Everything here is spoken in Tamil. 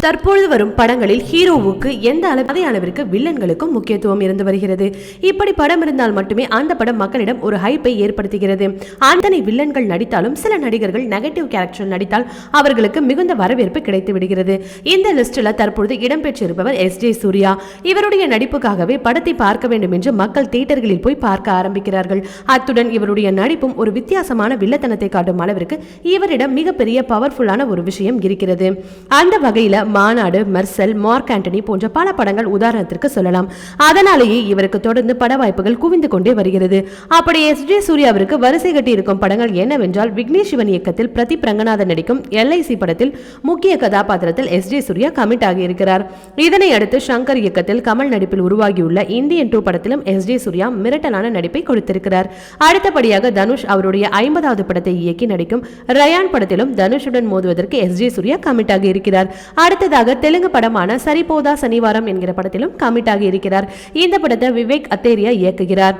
தற்பொழுது வரும் படங்களில் ஹீரோவுக்கு எந்த அளவு அதே அளவிற்கு வில்லன்களுக்கும் முக்கியத்துவம் இருந்து வருகிறது. இப்படி படம் இருந்தால் மட்டுமே அந்த படம் மக்களிடம் ஒரு ஹைப்பை ஏற்படுத்துகிறது. அத்தனை வில்லன்கள் நடித்தாலும் சில நடிகர்கள் நெகட்டிவ் கேரக்டர் நடித்தால் அவர்களுக்கு மிகுந்த வரவேற்பு கிடைத்து விடுகிறது. இந்த லிஸ்டில் தற்பொழுது இடம்பெற்றிருப்பவர் எஸ். ஜே. சூர்யா. இவருடைய நடிப்புக்காகவே படத்தை பார்க்க வேண்டும் என்று மக்கள் தியேட்டர்களில் போய் பார்க்க ஆரம்பிக்கிறார்கள். அத்துடன் இவருடைய நடிப்பும் ஒரு வித்தியாசமான வில்லத்தனத்தை காட்டும் அளவிற்கு இவரிடம் மிகப்பெரிய பவர்ஃபுல்லான ஒரு விஷயம் இருக்கிறது. அந்த வகையில் மாநாடு மெர்சல் மார்க் ஆண்டனி போன்ற பல படங்கள் உதாரணத்திற்கு சொல்லலாம். அதனாலேயே இவருக்கு தொடர்ந்து பட வாய்ப்புகள் குவிந்து கொண்டே வருகிறது. அப்படி எஸ். ஜே. சூர்யாவிற்கு வரிசை கட்டி இருக்கும் படங்கள் என்னவென்றால் விக்னேஷ் சிவன் இயக்கத்தில் பிரதீப் ரங்கநாதன் நடிக்கும் எல்ஐசி படத்தில் முக்கிய கதாபாத்திரத்தில் எஸ். ஜே. சூர்யா கமிட் ஆகியிருக்கிறார். இதனை அடுத்து சங்கர் இயக்கத்தில் கமல் நடிப்பில் உருவாகியுள்ள இந்தியன் டூ படத்திலும் எஸ். ஜே. சூர்யா மிரட்டலான நடிப்பை கொடுத்திருக்கிறார். அடுத்தபடியாக தனுஷ் அவருடைய ஐம்பதாவது படத்தை இயக்கி நடிக்கும் ரயான் படத்திலும் தனுஷுடன் மோதுவதற்கு எஸ். ஜே. சூர்யா கமிட் ஆகி இருக்கிறார் அடுத்ததாக தெலுங்கு படமான சரிபோதா சனிவாரம் என்கிற படத்திலும் கமிட் ஆகி இருக்கிறார். இந்த படத்தை விவேக் அத்தேரியா இயக்குகிறார்.